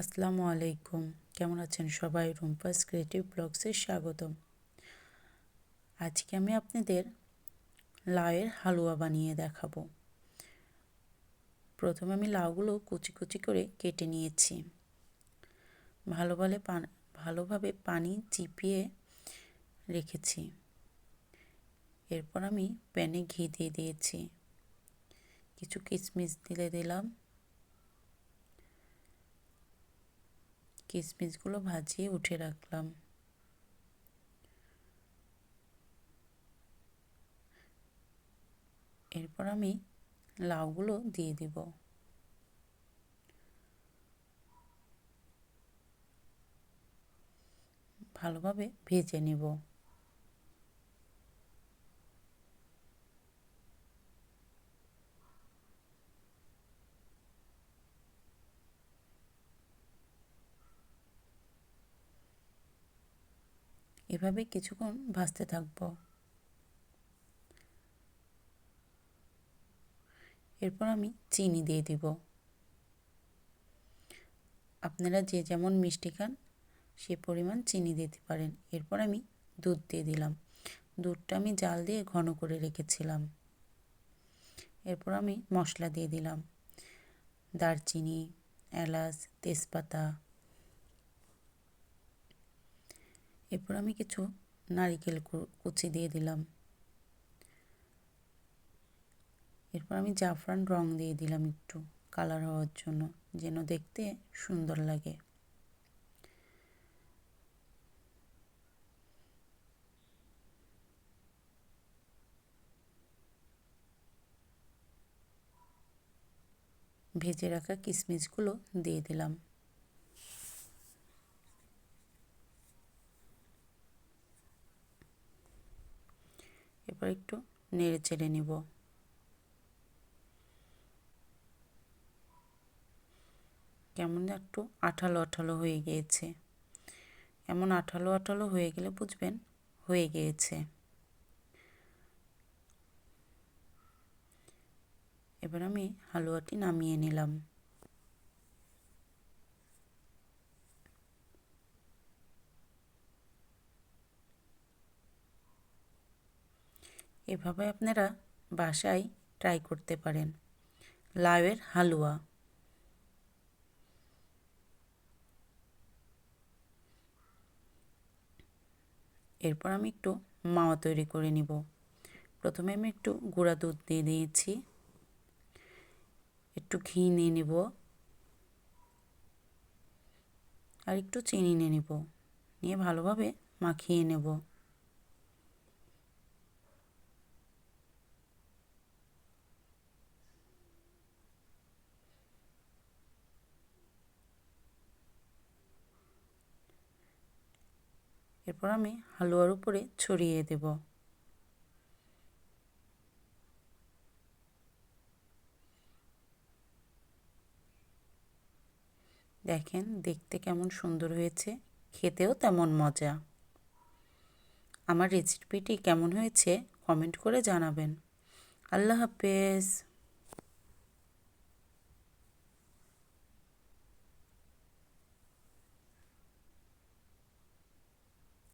আসসালামু আলাইকুম। কেমন আছেন সবাই? রুম্পাস ক্রিয়েটিভ ব্লগসে স্বাগতম। আজকে আমি আপনাদের লাউয়ের হালুয়া বানিয়ে দেখাবো। প্রথমে আমি লাউগুলো কুচি কুচি করে কেটে নিয়েছি। ভালোভাবে পান ভালোভাবে পানি চিপিয়ে রেখেছি। এরপর আমি প্যানে ঘি দিয়ে দিয়েছি। কিছু কিশমিশ দিলে দিলাম। কিশমিশগুলো ভাজিয়ে উঠে রাখলাম। এরপর আমি লাউগুলো দিয়ে দিব। ভালোভাবে ভেজে নেব। এভাবে কিছুক্ষণ ভাজতে থাকব। এরপর আমি চিনি দিয়ে দিব। আপনারা যে যেমন মিষ্টি খান, সে পরিমাণ চিনি দিতে পারেন। এরপর আমি দুধ দিয়ে দিলাম। দুধটা আমি জাল দিয়ে ঘন করে রেখেছিলাম। এরপর আমি মশলা দিয়ে দিলাম। দারচিনি, এলাচ, তেজপাতা এরপর আমি কিছু নারিকেল কুচি দিয়ে দিলাম। এরপর আমি জাফরান রং দিয়ে দিলাম একটু কালার হওয়ার জন্য, যেন দেখতে সুন্দর লাগে। ভেজে রাখা কিশমিশগুলো দিয়ে দিলাম। এবার একটু নেড়ে চেড়ে নেব। কেমন একটু আঠালো আঠালো হয়ে গিয়েছে। এমন আঠালো আঠালো হয়ে গেলে বুঝবেন হয়ে গিয়েছে। এবার আমি হালুয়াটি নামিয়ে নিলাম। এভাবে আপনারা বাসায় ট্রাই করতে পারেন। লাউয়ের হালুয়া। এরপর আমি একটু মাওয়া তৈরি করে নিব। প্রথমে আমি একটু গুঁড়া দুধ দিয়ে দিয়েছি। একটু ঘি নিয়ে নেব। আর একটু চিনি নিয়ে নেব। নিয়ে ভালোভাবে মাখিয়ে নেব। এরপর আমি হালুয়ার উপরে ছড়িয়ে দেব। দেখেন দেখতে কেমন সুন্দর হয়েছে, খেতেও তেমন মজা। আমার রেসিপিটি কেমন হয়েছে কমেন্ট করে জানাবেন। আল্লাহ হাফেজ।